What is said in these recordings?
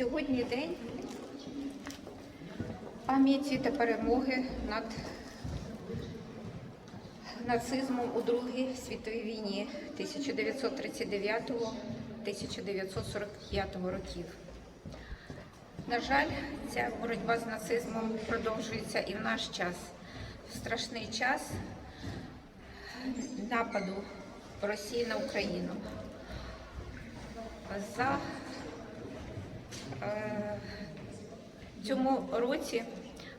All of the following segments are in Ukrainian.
Сьогодні день пам'яті та перемоги над нацизмом у Другій світовій війні 1939-1945 років. На жаль, ця боротьба з нацизмом продовжується і в наш час. В страшний час нападу Росії на Україну. За е, цьому році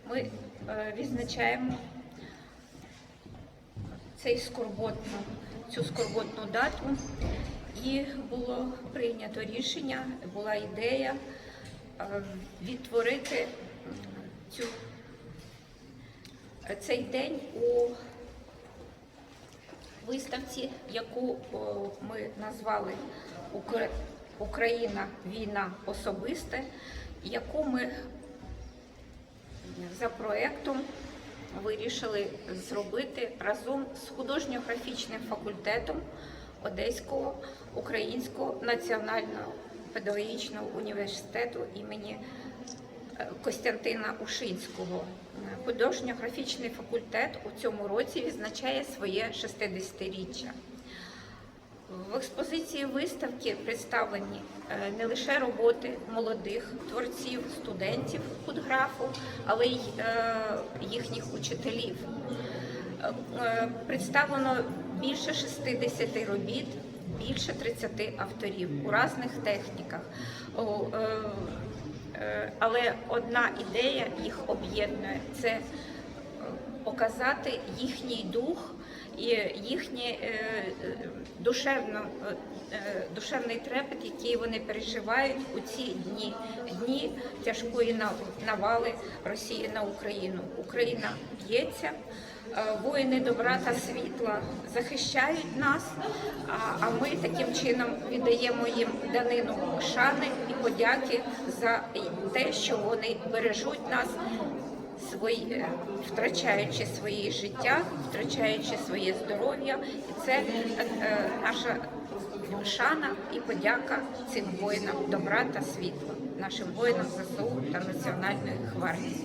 ми е, відзначаємо цей скорботну, цю скорботну дату, і було прийнято рішення, була ідея е, відтворити цю, цей день у виставці, яку ми назвали «Укра- Україна, війна особисте, яку ми за проектом вирішили зробити разом з художньо-графічним факультетом Одеського Українського національного педагогічного університету імені е, Костянтина Ушинського. Художньо-графічний факультет у цьому році відзначає своє 60-річчя. В експозиції виставки представлені е, не лише роботи молодих творців, студентів худграфу, але й е, їхніх учителів. Е, Представлено більше 60 робіт, більше 30 авторів у різних техніках. Але одна ідея їх об'єднує це показати їхній дух і їхній е, е, душевно, е, душевний трепет, який вони переживають у ці дні, дні тяжкої нав- навали Росії на Україну. Україна б'ється. Воїни добра та світла захищають нас, а ми таким чином віддаємо їм данину шани і подяки за те, що вони бережуть нас свої, е, втрачаючи своє життя, втрачаючи своє здоров'я, і це е, е, наша шана і подяка цим воїнам добра та світла, нашим воїнам ЗСУ та Національної гвардії.